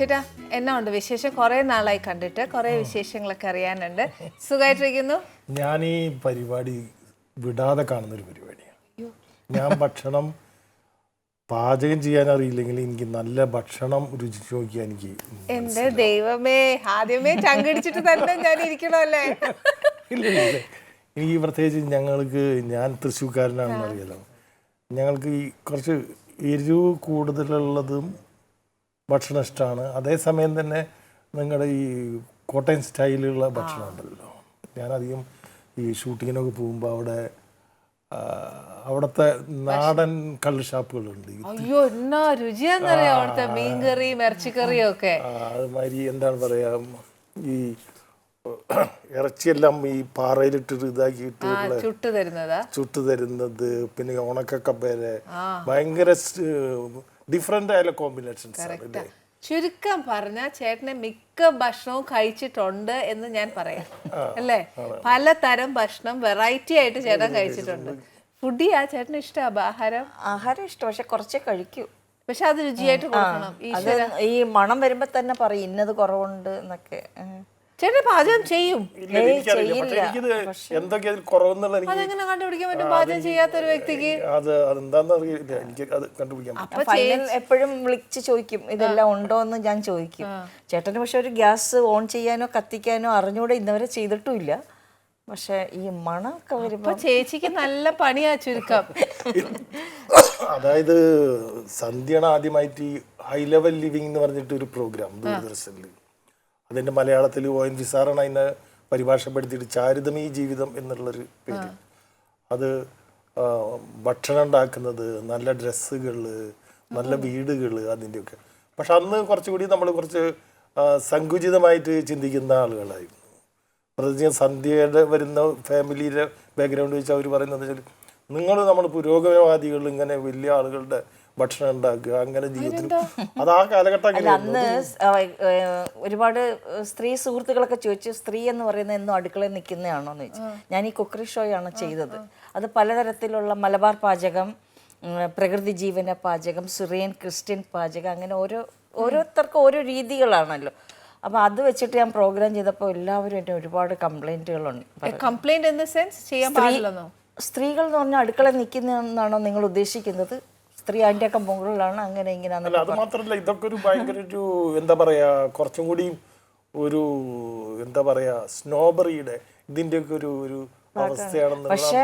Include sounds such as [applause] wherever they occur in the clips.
ചേട്ടാ എന്നാ ഉണ്ട് വിശേഷം കുറെ നാളായി കണ്ടിട്ട് കുറെ വിശേഷങ്ങളൊക്കെ അറിയാനുണ്ട്. സുഖമായിട്ടിരിക്കുന്നു ഞാൻ ഈ പരിപാടി വിടാതെ കാണുന്ന ഒരു പരിപാടിയാണ് ഞാൻ ഭക്ഷണം പാചകം ചെയ്യാൻ അറിയില്ലെങ്കിൽ എനിക്ക് നല്ല ഭക്ഷണം രുചിച്ച് നോക്കിയാൽ എനിക്ക് എന്റെ ദൈവമേ ആദ്യമേ ചങ്കടിച്ചിട്ട് തന്നെ ഞാൻ ഇരിക്കണമല്ലേ? [laughs] ഇല്ല. എനിക്ക് പ്രത്യേകിച്ച് ഞങ്ങൾക്ക് ഞാൻ തൃശ്ശൂർക്കാരനാണെന്ന് അറിയാലോ. ഞങ്ങൾക്ക് ഈ കുറച്ച് എരിവ് കൂടുതലുള്ളതും ഭക്ഷണം ഇഷ്ടമാണ് അതേസമയം തന്നെ നിങ്ങളുടെ ഈ കോട്ടയം സ്റ്റൈലുള്ള ഭക്ഷണം ഉണ്ടല്ലോ ഞാനധികം ഈ ഷൂട്ടിങ്ങിനൊക്കെ പോകുമ്പോൾ അവിടെ അവിടത്തെ നാടൻ കള്ള് ഷാപ്പുകളുണ്ട്. അയ്യോ എന്നാ രുചിയാന്നറിയാം അവിടുത്തെ മീൻകറിയും ഇറച്ചിക്കറിയും ഒക്കെ. അതുമാതിരി എന്താണ് പറയാ ഈ ഇറച്ചിയെല്ലാം ഈ പാറയിലിട്ടിട്ട് ഇതാക്കിയിട്ട് ചുട്ടു തരുന്നതാ? ചുട്ടു തരുന്നത് പിന്നെ ഉണക്കക്കപ്പേരെ. ഭയങ്കര ഡിഫറെന്റ് ആയ കോമ്പിനേഷൻസ് ആണ്. അല്ലേ ചുരുക്കം പറഞ്ഞ ചേട്ടനെ മിക്ക ഭക്ഷണവും കഴിച്ചിട്ടുണ്ട് എന്ന് ഞാൻ പറയാം. അല്ലേ? പലതരം ഭക്ഷണം വെറൈറ്റി ആയിട്ട് ചേട്ടൻ കഴിച്ചിട്ടുണ്ട്. ഫുഡിയാ ചേട്ടന് ഇഷ്ടമാ ആഹാരം? ആഹാരം ഇഷ്ടം പക്ഷെ കുറച്ചേ കഴിക്കൂ. പക്ഷെ അത് രുചിയായിട്ട് കൊടുക്കണം. ഈ ഈ മണം വരുമ്പോ തന്നെ പറയും ഇന്നത് കുറവുണ്ട് എന്നൊക്കെ. ചേട്ടൻ പാചകം ചെയ്യും. എന്തൊക്കെ കുറവെന്നുള്ള അതെങ്ങനെ കണ്ടുപിടിക്കാൻ പറ്റും? പാചകം ചെയ്യാത്ത ഒരു വ്യക്തിക്ക്? അത് അതെന്താന്ന് അറിയില്ല. എനിക്ക് അത് കണ്ടുപിടിക്കാൻ പറ്റും ഫൈനൽ എപ്പോഴും വിളിച്ച് ചോദിക്കും ഇതെല്ലാം ഉണ്ടോ എന്ന് ഞാൻ ചോദിക്കും. ചേട്ടന് പക്ഷെ ഒരു ഗ്യാസ് ഓൺ ചെയ്യാനോ കത്തിക്കാനോ അറിഞ്ഞൂടെ ഇന്നവരെ ചെയ്തിട്ടുമില്ല. പക്ഷെ ഈ മണമൊക്കെ വരുമ്പോ ചേച്ചിക്ക് നല്ല പണിയാ ചുരുക്കം. അതായത് സന്ധ്യയാണ് ആദ്യമായിട്ട് ഈ ഹൈ ലെവൽ ലിവിംഗ് എന്ന് പറഞ്ഞിട്ട് ഒരു പ്രോഗ്രാം ദൂരദർശനിൽ അതിന്റെ മലയാളത്തിൽ ഒ എൻ വിസാറാണ് അതിനെ പരിഭാഷപ്പെടുത്തിയിട്ട് ചാരിതമീ ജീവിതം എന്നുള്ളൊരു പേര്. അത് ഭക്ഷണം ഉണ്ടാക്കുന്നത് നല്ല ഡ്രസ്സുകൾ നല്ല വീടുകൾ അതിന്റെയൊക്കെ പക്ഷെ അന്ന് കുറച്ചുകൂടി നമ്മൾ കുറച്ച് സങ്കുചിതമായിട്ട് ചിന്തിക്കുന്ന ആളുകളായിരുന്നു. പ്രത്യേകിച്ച് സന്ധ്യയുടെ വരുന്ന ഫാമിലിയുടെ ബാക്ക്ഗ്രൗണ്ട് വെച്ച് അവർ പറയുന്നത് വെച്ചാൽ നിങ്ങൾ നമ്മൾ പുരോഗമനവാദികൾ ഇങ്ങനെ വലിയ ആളുകളുടെ ഭക്ഷണം ഉണ്ടാക്കുക അങ്ങനെ ജീവിതത്തിൽ അത് ആ കാലഘട്ടം. അന്ന് ഒരുപാട് സ്ത്രീ സുഹൃത്തുക്കളൊക്കെ ചോദിച്ചു സ്ത്രീ എന്ന് പറയുന്നത് എന്നും അടുക്കളയിൽ നിൽക്കുന്നതാണോ? എന്ന് ചോദിച്ചു. ഞാൻ ഈ കുക്കറി ഷോയാണ് ചെയ്തത്. അത് പലതരത്തിലുള്ള മലബാർ പാചകം പ്രകൃതി ജീവന പാചകം സുറിയൻ ക്രിസ്ത്യൻ പാചകം അങ്ങനെ ഓരോ ഓരോരുത്തർക്കും ഓരോ രീതികളാണല്ലോ. അപ്പോൾ അത് വെച്ചിട്ട് ഞാൻ പ്രോഗ്രാം ചെയ്തപ്പോൾ എല്ലാവരും എന്നെ ഒരുപാട് കംപ്ലൈന്റുകളുണ്ട് കംപ്ലൈന്റ് ഇൻ ദ സെൻസ് ചെയ്യാൻ പാടില്ലെന്നോ? സ്ത്രീകൾ എന്ന് പറഞ്ഞാൽ അടുക്കള നിൽക്കുന്നതെന്നാണോ നിങ്ങൾ ഉദ്ദേശിക്കുന്നത്? സ്ത്രീ അതിന്റെ ഒക്കെ മുകളിലാണ് അങ്ങനെ ഇങ്ങനെ അല്ല അത് മാത്രമല്ല ഇതൊക്കെ ഒരു ഭയങ്കര ഒരു എന്താ പറയാ കുറച്ചും കൂടി ഒരു എന്താ പറയാ സ്നോബറിയുടെ ഇതിന്റെയൊക്കെ ഒരു ഒരു അവസ്ഥയാണെന്ന് പക്ഷേ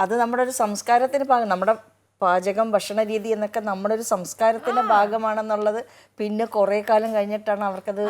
അത് നമ്മുടെ ഒരു സംസ്കാരത്തിന് ഭാഗം നമ്മുടെ പാചകം ഭക്ഷണ രീതി എന്നൊക്കെ നമ്മുടെ ഒരു സംസ്കാരത്തിന്റെ ഭാഗമാണെന്നുള്ളത് പിന്നെ കുറെ കാലം കഴിഞ്ഞിട്ടാണ് അവർക്കത്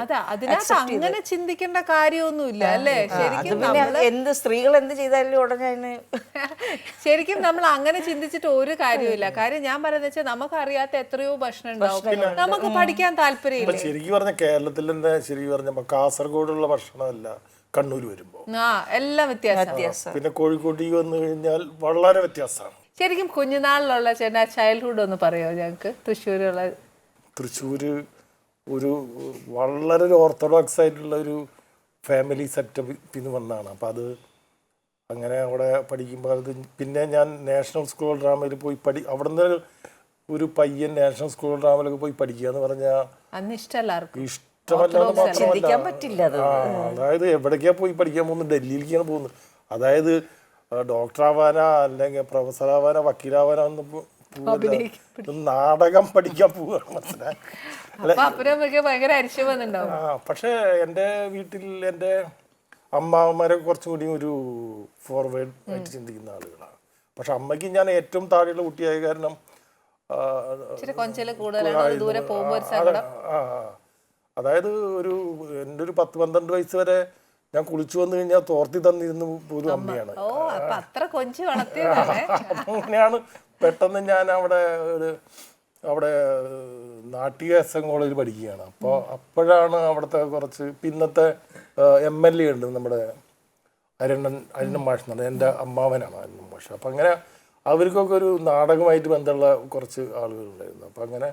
അങ്ങനെ ചിന്തിക്കേണ്ട കാര്യമൊന്നുമില്ല അല്ലേ? ശരിക്കും എന്ത് സ്ത്രീകൾ എന്ത് ചെയ്താലും ഉടനെ അതിന് [laughs] ശരിക്കും നമ്മൾ അങ്ങനെ ചിന്തിച്ചിട്ട് ഒരു കാര്യമില്ല കാര്യം ഞാൻ പറയുന്നത് വെച്ചാൽ നമുക്ക് അറിയാത്ത എത്രയോ ഭക്ഷണം ഉണ്ടാവും. നമുക്ക് പഠിക്കാൻ താല്പര്യമില്ല. ഇപ്പൊ ശരിക്കും പറഞ്ഞ കേരളത്തിൽ തന്നെ ശരിക്കും പറഞ്ഞ കാസർഗോഡുള്ള ഭക്ഷണമല്ല കണ്ണൂർ വരുമ്പോ. ആ എല്ലാം വ്യത്യാസം. പിന്നെ കോഴിക്കോട്ടേക്ക് വന്നു കഴിഞ്ഞാൽ വളരെ വ്യത്യാസമാണ്. ശരിക്കും കുഞ്ഞുനാളിലുള്ള ചേട്ടാ ചൈൽഡ്ഹുഡ് ഒന്ന് പറയുമോ ഞങ്ങൾക്ക് തൃശ്ശൂരുള്ള തൃശ്ശൂർ ഒരു വളരെ ഒരു ഓർത്തഡോക്സ് ആയിട്ടുള്ള ഒരു ഫാമിലി സെറ്റപ്പിന് വന്നതാണ് അപ്പം അത് അങ്ങനെ അവിടെ പഠിക്കുമ്പോൾ അത് പിന്നെ ഞാൻ നാഷണൽ സ്കൂൾ ഡ്രാമയിൽ പോയി പഠി അവിടുന്ന് ഒരു പയ്യൻ നാഷണൽ സ്കൂൾ ഡ്രാമയിലൊക്കെ പോയി പഠിക്കുക എന്ന് പറഞ്ഞാൽ ഇഷ്ടമല്ലാതെ ഇഷ്ടമല്ല ആ, അതായത് എവിടേക്കാണ് പോയി പഠിക്കാൻ പോകുന്നത്? ഡൽഹിയിലേക്കാണ് പോകുന്നത്. അതായത് ഡോക്ടർ ആവാനാ അല്ലെങ്കിൽ പ്രൊഫസറാവാനോ വക്കീലാവാനോ ഒന്നും നാടകം പഠിക്കാൻ പോവുകയാണ് മനസ്സിലായി? ആ പക്ഷേ എന്റെ വീട്ടിൽ എന്റെ അമ്മാവന്മാരെ കുറച്ചും കൂടി ഒരു ഫോർവേഡ് ആയിട്ട് ചിന്തിക്കുന്ന ആളുകളാണ്. പക്ഷെ അമ്മയ്ക്ക് ഞാൻ ഏറ്റവും താഴെയുള്ള കുട്ടിയായ കാരണം. അതായത് ഒരു എന്റെ ഒരു പത്ത് പന്ത്രണ്ട് വയസ്സ് വരെ ഞാൻ കുളിച്ചു വന്നു കഴിഞ്ഞാൽ തോർത്തി തന്നിരുന്നു ഒരു അമ്മയാണ്. ഓ അപ്പൊ അത്ര കൊഞ്ച് വളർത്തിയതാണ്. [laughs] അപ്പം അങ്ങനെയാണ് പെട്ടെന്ന് ഞാൻ അവിടെ ഒരു അവിടെ നാട്ടിക എസ് എൻ കോളേജിൽ പഠിക്കുകയാണ്. അപ്പോൾ അപ്പോഴാണ് അവിടുത്തെ കുറച്ച് പിന്നത്തെ എം എൽ എ ഉണ്ട് നമ്മുടെ അരുണൻ അരുണൻ മാഷ് എന്ന് പറഞ്ഞാൽ എന്റെ അമ്മാവനാണ് അരുണൻ മാഷ്. അപ്പം അങ്ങനെ അവർക്കൊക്കെ ഒരു നാടകമായിട്ട് ബന്ധമുള്ള കുറച്ച് ആളുകളുണ്ടായിരുന്നു. അപ്പം അങ്ങനെ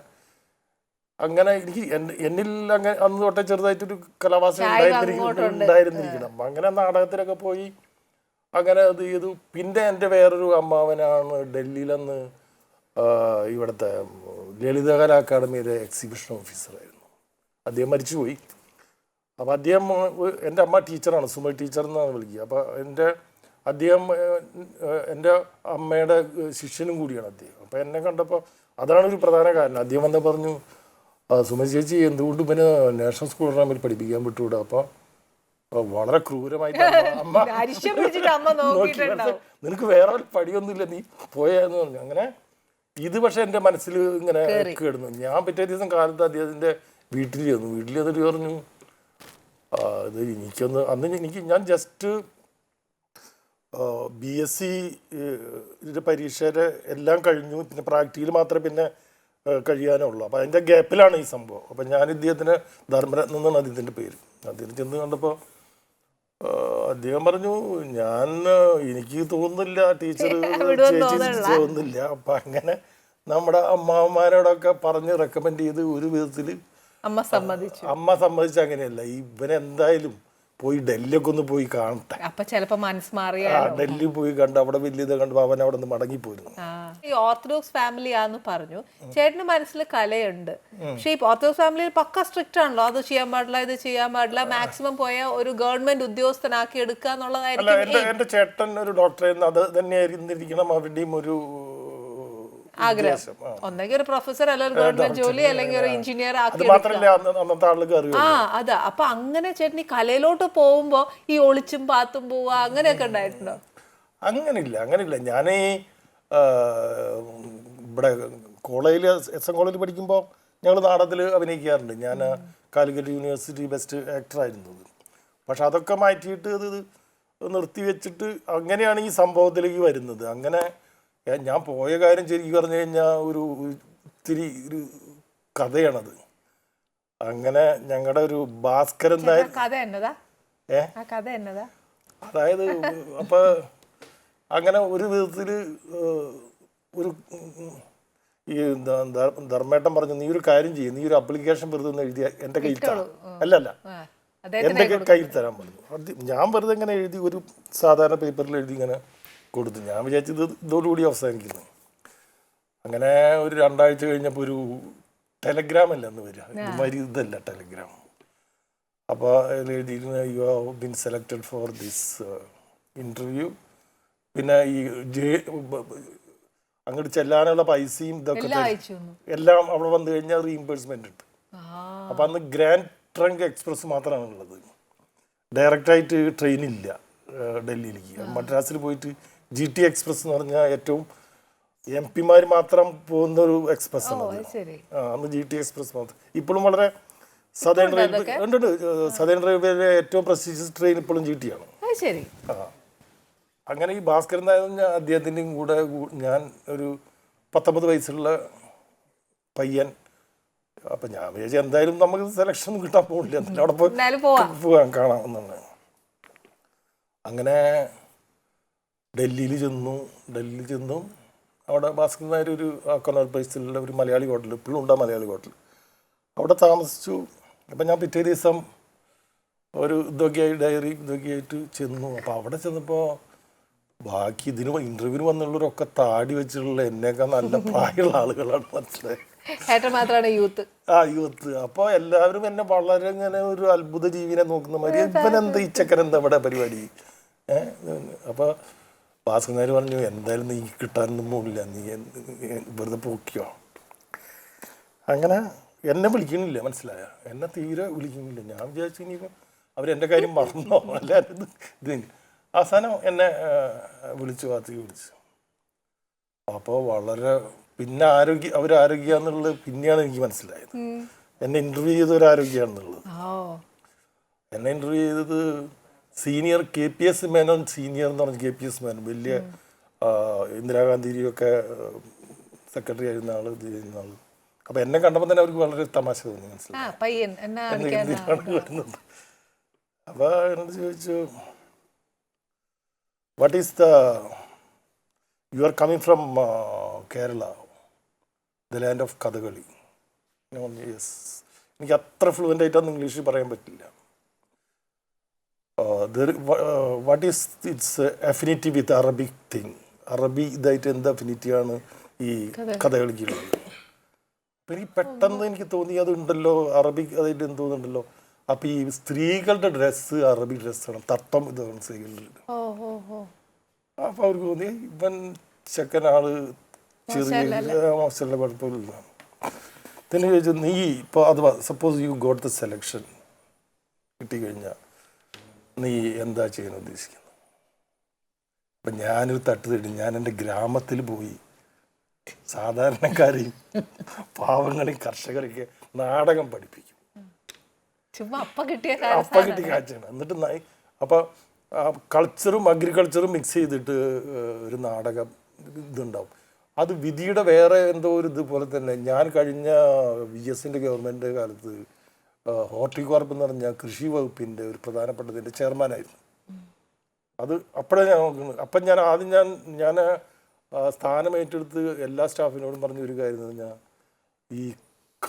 അങ്ങനെ എനിക്ക് എന്നിൽ അങ്ങനെ അന്ന് തൊട്ടേ ചെറുതായിട്ടൊരു കലാവാസന ഉണ്ടായിരുന്നിരിക്കണം. അങ്ങനെ നാടകത്തിലൊക്കെ പോയി അങ്ങനെ അത് ചെയ്തു. പിന്നെ എന്റെ വേറൊരു അമ്മാവനാണ് ഡൽഹിയിലന്ന് ഇവിടുത്തെ ലളിതകലാ അക്കാദമിയിലെ എക്സിബിഷൻ ഓഫീസറായിരുന്നു അദ്ദേഹം മരിച്ചുപോയി. അപ്പോൾ അദ്ദേഹം എന്റെ അമ്മ ടീച്ചറാണ് സുമ ടീച്ചർ എന്നാണ് വിളിക്കുക. അപ്പോൾ എന്റെ അദ്ദേഹം എന്റെ അമ്മയുടെ ശിഷ്യനും കൂടിയാണ് അദ്ദേഹം. അപ്പോൾ എന്നെ കണ്ടപ്പോൾ അതാണ് ഒരു പ്രധാന കാരണം. അദ്ദേഹം വന്ന് പറഞ്ഞു "ആ, സുമ ചേച്ചി എന്തുകൊണ്ട് പിന്നെ നാഷണൽ സ്കൂൾ റൂമിൽ പഠിപ്പിക്കാൻ വിട്ടുകൂടാ അപ്പോൾ വളരെ ക്രൂരമായിട്ട് അമ്മ- [laughs] നിനക്ക് വേറെ പടിയൊന്നുമില്ല നീ പോയെന്ന് പറഞ്ഞു. അങ്ങനെ ഇത് പക്ഷെ എന്റെ മനസ്സിൽ ഇങ്ങനെ കേടുന്നു. ഞാൻ പിറ്റേ ദിവസം കാലത്ത് അദ്ദേഹത്തിന്റെ വീട്ടിൽ ചെന്നു. വീട്ടിൽ ചെന്നിട്ട് പറഞ്ഞു "ആ, ഇത് എനിക്കൊന്ന് അന്ന് എനിക്ക് ഞാൻ ജസ്റ്റ് ബി എസ് സി ഇതിന്റെ പരീക്ഷയുടെ എല്ലാം കഴിഞ്ഞു. പിന്നെ പ്രാക്ടിക്കൽ മാത്രമേ പിന്നെ കഴിയാനുള്ളൂ. അപ്പോൾ അതിന്റെ ഗ്യാപ്പിലാണ് ഈ സംഭവം. അപ്പം ഞാൻ ഇദ്ദേഹത്തിന് ധർമ്മരത്നം എന്നാണ് അദ്ദേഹത്തിന്റെ പേര്. അദ്ദേഹം ചെന്ന് കണ്ടപ്പോൾ അദ്ദേഹം പറഞ്ഞു ഞാൻ എനിക്ക് തോന്നുന്നില്ല ടീച്ചർ [laughs] ചേച്ചി തോന്നുന്നില്ല. അപ്പം അങ്ങനെ നമ്മുടെ അമ്മാവന്മാരോടൊക്കെ പറഞ്ഞ് റെക്കമെൻഡ് ചെയ്ത് ഒരു വിധത്തിൽ അമ്മ സമ്മതിച്ചു. അമ്മ സമ്മതിച്ച അങ്ങനെയല്ല ഇവനെന്തായാലും പോയി ഡൽഹിയൊക്കെ ഒന്ന് പോയി കാണട്ടെ. അപ്പൊ ചിലപ്പോ മനസ്സ് മാറിയ ഡൽഹി പോയി കണ്ട് അവിടെ വലിയത് കണ്ട് അവൻ അവിടെ നിന്ന് മടങ്ങി പോയിരുന്നു ഈ ഓർത്തഡോക്സ് ഫാമിലി ആന്ന് പറഞ്ഞു. ചേട്ടന് മനസ്സിൽ കലയുണ്ട്. പക്ഷെ ഈ ഓർത്തഡോക്സ് ഫാമിലിയിൽ പക്ക സ്ട്രിക്റ്റ് ആണല്ലോ. അത് ചെയ്യാൻ പാടില്ല ഇത് ചെയ്യാൻ പാടില്ല മാക്സിമം പോയ ഒരു ഗവൺമെന്റ് ഉദ്യോഗസ്ഥനാക്കി എടുക്കുക എന്റെ എന്നുള്ളതായിരിക്കും ചേട്ടൻ ഒരു ഡോക്ടറായിരുന്നു അത് തന്നെയായിരുന്നിരിക്കണം. അവരുടെയും ഒരു ആഗ്രഹം. ഒന്നെങ്കിൽ ഒരു പ്രൊഫസർ അല്ലെങ്കിൽ ഒരു ഗവൺമെന്റ് ജോലി അല്ലെങ്കിൽ ഒരു എഞ്ചിനീയർ ആക്കി ആ അതാ. അപ്പൊ അങ്ങനെ ചേട്ടൻ ഈ കലയിലോട്ട് പോകുമ്പോ ഈ ഒളിച്ചും പാത്തും പോവുക അങ്ങനെയൊക്കെ ഉണ്ടായിട്ടുണ്ടോ? അങ്ങനില്ല അങ്ങനില്ല ഞാൻ ഇവിടെ കോളേജിൽ എസ് എൻ കോളേജിൽ പഠിക്കുമ്പോൾ ഞങ്ങൾ നാടകത്തിൽ അഭിനയിക്കാറുണ്ട്. ഞാൻ കാലിക്കറ്റ് യൂണിവേഴ്സിറ്റി ബെസ്റ്റ് ആക്ടർ ആയിരുന്നു പക്ഷെ അതൊക്കെ മാറ്റിയിട്ട് അത് നിർത്തി വെച്ചിട്ട് അങ്ങനെയാണ് ഈ സംഭവത്തിലേക്ക് വരുന്നത്. അങ്ങനെ ഞാൻ പോയ കാര്യം ശരിക്കും പറഞ്ഞു കഴിഞ്ഞാൽ ഒരു ഇത്തിരി ഒരു കഥയാണത്. അങ്ങനെ ഞങ്ങളുടെ ഒരു ഭാസ്കരൻ ഏ? അതായത് അപ്പൊ അങ്ങനെ ഒരു വിധത്തിൽ ഒരു ഈ ധർമ്മേട്ടൻ പറഞ്ഞു നീ ഒരു കാര്യം ചെയ്യും നീ ഒരു അപ്ലിക്കേഷൻ വെറുതെ ഒന്ന് എഴുതിയ എന്റെ കയ്യിൽ തരാം അല്ല അല്ല ആ കയ്യിൽ തരാൻ പറഞ്ഞു. ഞാൻ വെറുതെ ഇങ്ങനെ എഴുതി ഒരു സാധാരണ പേപ്പറിൽ എഴുതി ഇങ്ങനെ കൊടുത്തു. ഞാൻ വിചാരിച്ചത് ഇതോടുകൂടി അവസാനിക്കുന്നു. അങ്ങനെ ഒരു രണ്ടാഴ്ച കഴിഞ്ഞപ്പോൾ ഒരു ടെലഗ്രാം അല്ല എന്ന് വരിക? ഇതുമാതിരി ഇതല്ല ടെലഗ്രാം അപ്പോൾ അതിൽ എഴുതിയിരുന്ന you have been selected for this interview പിന്നെ ഈ ജെ അങ്ങോട്ട് ചെല്ലാനുള്ള പൈസയും ഇതൊക്കെ എല്ലാം. അവിടെ വന്നു കഴിഞ്ഞാൽ റീഇംബേഴ്സ്മെന്റ് ഉണ്ട് അപ്പം അന്ന് ഗ്രാൻഡ് ട്രങ്ക് എക്സ്പ്രസ് മാത്രമാണ് ഉള്ളത് ഡയറക്റ്റായിട്ട് ട്രെയിനില്ല ഡൽഹിയിലേക്ക്. മദ്രാസിൽ പോയിട്ട് ജി ടി എക്സ്പ്രസ് എന്ന് പറഞ്ഞാൽ ഏറ്റവും എം പിമാർ മാത്രം പോകുന്ന ഒരു എക്സ്പ്രസ് ആണ് അന്ന് ജി ടി എക്സ്പ്രസ് മാത്രം. ഇപ്പോഴും വളരെ സദേൺ റെയിൽവേ ഉണ്ട് സദേൺ റെയിൽവേയിലെ ഏറ്റവും പ്രസ്റ്റീജിയസ് ട്രെയിൻ ഇപ്പോഴും ജി ടി ആണ്. ആ. അങ്ങനെ ഈ ഭാസ്കരൻ നായർ അദ്ദേഹത്തിന്റെയും കൂടെ ഞാൻ ഒരു പത്തൊമ്പത് വയസ്സുള്ള പയ്യൻ. അപ്പം ഞാൻ വിചാരിച്ചു എന്തായാലും നമുക്ക് സെലക്ഷൻ കിട്ടാൻ പോകില്ല എന്തായാലും അവിടെ പോയി പോകാൻ കാണാമെന്നാണ് അങ്ങനെ ഡൽഹിയിൽ ചെന്നു ഡൽഹിയിൽ ചെന്നു. അവിടെ ഭാസ്കരൻ നായർ ഒരു കൊന്നർ പ്ലേസിലുള്ള ഒരു മലയാളി ഹോട്ടൽ ഇപ്പോഴും ഉണ്ടാ മലയാളി ഹോട്ടൽ. അവിടെ താമസിച്ചു. അപ്പം ഞാൻ പിറ്റേ ദിവസം ഒരു ഇതൊക്കെയായി ഡയറി ഇതൊക്കെയായിട്ട് ചെന്നു. അപ്പോൾ അവിടെ ചെന്നപ്പോൾ ബാക്കി ഇതിന് ഇന്റർവ്യൂവിന് വന്നുള്ളവരൊക്കെ താടി വെച്ചിട്ടുള്ള എന്നെയൊക്കെ നല്ല [laughs] പ്രായമുള്ള ആളുകളാണ് മനസ്സിലായത് യൂത്ത് ആ യൂത്ത് അപ്പോൾ എല്ലാവരും എന്നെ വളരെ ഇങ്ങനെ ഒരു അത്ഭുത ജീവിനെ നോക്കുന്ന മാതിരി. ഇവനെന്താ ഈ ചക്കൻ എന്താ ഇവിടെ പരിപാടി? ഏഹ് അപ്പോൾ ഭാസ്കരനാർ പറഞ്ഞു എന്തായാലും നീ കിട്ടാനൊന്നും പോകില്ല നീ വെറുതെ പോക്കിയോ? അങ്ങനെ എന്നെ വിളിക്കണില്ല മനസ്സിലായ? എന്നെ തീരെ വിളിക്കുന്നില്ല ഞാൻ വിചാരിച്ചു ഇനിയിപ്പം അവരെന്റെ കാര്യം മറന്നോ? [laughs] അല്ലാതെ ഇത്. അവസാനം എന്നെ വിളിച്ചു ഭാഗത്തേക്ക് വിളിച്ചു. അപ്പോൾ വളരെ പിന്നെ ആരോഗ്യ അവർ ആരോഗ്യ എന്നുള്ളത് പിന്നെയാണ് എനിക്ക് മനസ്സിലായത്. എന്നെ ഇന്റർവ്യൂ ചെയ്ത ഒരു ആരോഗ്യമാണെന്നുള്ളത് എന്നെ ഇന്റർവ്യൂ ചെയ്തത് senior K P S Menon senior എന്ന് പറഞ്ഞ കെ പി എസ് മേനോൻ വലിയ ഇന്ദിരാഗാന്ധിയൊക്കെ സെക്രട്ടറി ആയിരുന്ന ആൾ ഇത് ചെയ്യുന്ന ആൾ. അപ്പൊ എന്നെ കണ്ടപ്പോൾ തന്നെ അവർക്ക് വളരെ തമാശ തോന്നി മനസ്സിലായി. വരുന്നത്? അപ്പൊ എന്നോട് ചോദിച്ചു what is the you are coming from Kerala the land of Kathakali yes എനിക്ക് അത്ര ഫ്ലുവന്റ് ആയിട്ടൊന്നും ഇംഗ്ലീഷിൽ പറയാൻ പറ്റില്ല what is it's affinity with Arabic thing? അറബി ഇതായിട്ട് എന്ത് അഫിനിറ്റിയാണ് ഈ കഥകളിക്കുള്ളത്? എനിക്ക് പെട്ടെന്ന് എനിക്ക് തോന്നി അതുണ്ടല്ലോ അറബിക് അതായിട്ട് എന്ത് തോന്നുന്നുണ്ടല്ലോ. അപ്പൊ ഈ സ്ത്രീകളുടെ ഡ്രസ്സ് അറബി ഡ്രസ്സാണ് തട്ടം ഇതാണ് സ്ത്രീകളുടെ അപ്പൊ അവർക്ക് തോന്നി ഇവൻ ചെക്കനാൾ ചെറിയ മോശമല്ല കുഴപ്പമില്ല പിന്നെ ചോദിച്ചു നീ ഇപ്പോൾ അഥവാ suppose you got the selection കിട്ടിക്കഴിഞ്ഞാൽ നീ എന്താ ചെയ്യാൻ ഉദ്ദേശിക്കുന്നത്? അപ്പം ഞാനൊരു തട്ട് തേടി ഞാൻ എന്റെ ഗ്രാമത്തിൽ പോയി സാധാരണക്കാരെയും പാവങ്ങളെയും കർഷകരെയൊക്കെ നാടകം പഠിപ്പിക്കും. അപ്പ കിട്ടിയ കാഴ്ചയാണ്. എന്നിട്ട് അപ്പൊ കൾച്ചറും അഗ്രികൾച്ചറും മിക്സ് ചെയ്തിട്ട് ഒരു നാടകം ഇതുണ്ടാവും. അത് വിധിയുടെ വേറെ എന്തോ ഒരു ഇതുപോലെ തന്നെ. ഞാൻ കഴിഞ്ഞ വി എസിന്റെ ഗവൺമെന്റ് കാലത്ത് ഹോർട്ടികോർപ്പ് എന്ന് പറഞ്ഞ കൃഷി വകുപ്പിന്റെ ഒരു പ്രധാനപ്പെട്ടതിന്റെ ചെയർമാനായിരുന്നു. അത് അപ്പോഴേ ഞാൻ നോക്കുന്നത് അപ്പം ഞാൻ ആദ്യം ഞാൻ ഞാൻ സ്ഥാനം ഏറ്റെടുത്ത് എല്ലാ സ്റ്റാഫിനോടും പറഞ്ഞ ഒരു കാര്യം എന്ന് പറഞ്ഞാൽ ഈ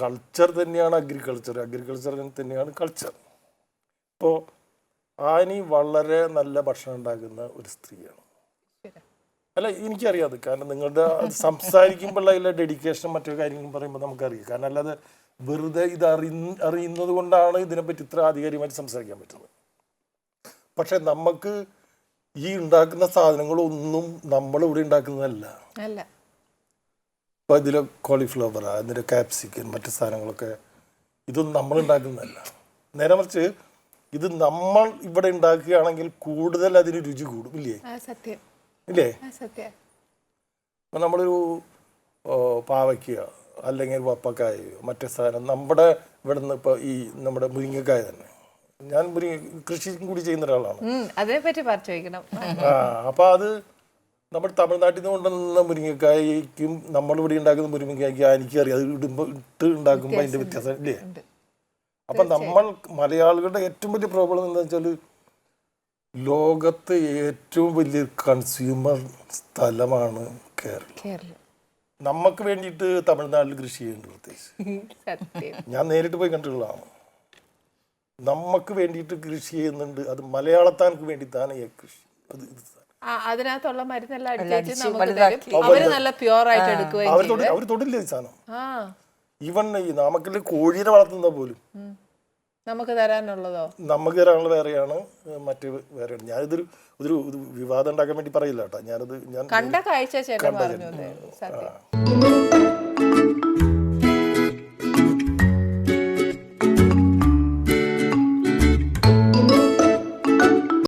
കൾച്ചർ തന്നെയാണ് അഗ്രികൾച്ചർ. അഗ്രികൾച്ചർ തന്നെയാണ് കൾച്ചർ. ഇപ്പോൾ ആനി വളരെ നല്ല ഭക്ഷണം ഉണ്ടാക്കുന്ന ഒരു സ്ത്രീയാണ്. അല്ല എനിക്കറിയാം അത്. കാരണം നിങ്ങളുടെ സംസാരിക്കുമ്പോഴുള്ള ഡെഡിക്കേഷനും മറ്റു കാര്യങ്ങളും പറയുമ്പോൾ നമുക്കറിയാം. കാരണം അല്ലാതെ വെറുതെ ഇത് അറി അറിയുന്നത് കൊണ്ടാണ് ഇതിനെപ്പറ്റി ഇത്ര ആധികാരികമായിട്ട് സംസാരിക്കാൻ പറ്റുന്നത്. പക്ഷെ നമുക്ക് ഈ ഉണ്ടാക്കുന്ന സാധനങ്ങളൊന്നും നമ്മൾ ഇവിടെ ഉണ്ടാക്കുന്നതല്ല. അല്ല. ഇതിലെ കോളിഫ്ലവർ അതിന്റെ കാപ്സിക്കൻ മറ്റു സാധനങ്ങളൊക്കെ ഇതൊന്നും നമ്മൾ ഉണ്ടാക്കുന്നതല്ല. നേരെ മറിച്ച് ഇത് നമ്മൾ ഇവിടെ ഉണ്ടാക്കുകയാണെങ്കിൽ കൂടുതൽ അതിന് രുചി കൂടും ഇല്ലേ? സത്യം. ഇല്ലേ? ഇപ്പം നമ്മളൊരു ഓ, പാവയ്ക്ക അല്ലെങ്കിൽ വപ്പക്കായോ മറ്റേ സാധനം. നമ്മുടെ ഇവിടെ നിന്ന് ഇപ്പോൾ ഈ നമ്മുടെ മുരിങ്ങക്കായ തന്നെ. ഞാൻ മുരിങ്ങ കൃഷി കൂടി ചെയ്യുന്ന ഒരാളാണ്. അപ്പൊ ചോദിക്കണം ആ അപ്പോൾ അത് നമ്മുടെ തമിഴ്നാട്ടിൽ നിന്ന് കൊണ്ടുവന്ന മുരിങ്ങക്കായ്ക്കും നമ്മളിവിടെ ഉണ്ടാക്കുന്ന മുരിങ്ങക്കായ്ക്ക് എനിക്കറിയാം. അത് ഇടുമ്പോ ഇട്ട് ഉണ്ടാക്കുമ്പോൾ അതിന്റെ വ്യത്യാസം ഇല്ലേ? അപ്പൊ നമ്മൾ മലയാളികളുടെ ഏറ്റവും വലിയ പ്രോബ്ലം എന്താ വെച്ചാൽ ലോകത്തെ ഏറ്റവും വലിയ കൺസ്യൂമർ സ്ഥലമാണ് കേരളം. നമുക്ക് വേണ്ടിയിട്ട് തമിഴ്നാട്ടിൽ കൃഷി ചെയ്യുന്നുണ്ട് പ്രത്യേകിച്ച്. സത്യം. ഞാൻ നേരിട്ട് പോയി കണ്ടിട്ടുള്ളതാണ്. നമുക്ക് വേണ്ടിയിട്ട് കൃഷി ചെയ്യുന്നുണ്ട്. അത് മലയാളത്താനക്ക് വേണ്ടി ഈ കൃഷി. അത് ആ അതിനകത്തുള്ള മരുന്നെല്ലാം അവർ നല്ല പ്യുവർ ആയിട്ട് എടുക്കുകയും അവർ തൊടില്ല ഈ സാധനം. ആ. ഈവൻ ഈ നാമക്കല്ല് കോഴീനെ വളർത്തുന്ന പോലും. നമുക്ക് തരാനുള്ളതോ? നമുക്ക് തരാനുള്ള വേറെയാണ് മറ്റു വേറെയാണ്. ഞാനിതൊരു ഒരു ഇത് വിവാദം ഉണ്ടാക്കാൻ വേണ്ടി പറയില്ല കേട്ടോ. ഞാനത് ഞാൻ കണ്ട കാഴ്ച ചേട്ടൻ പറഞ്ഞു സത്യം.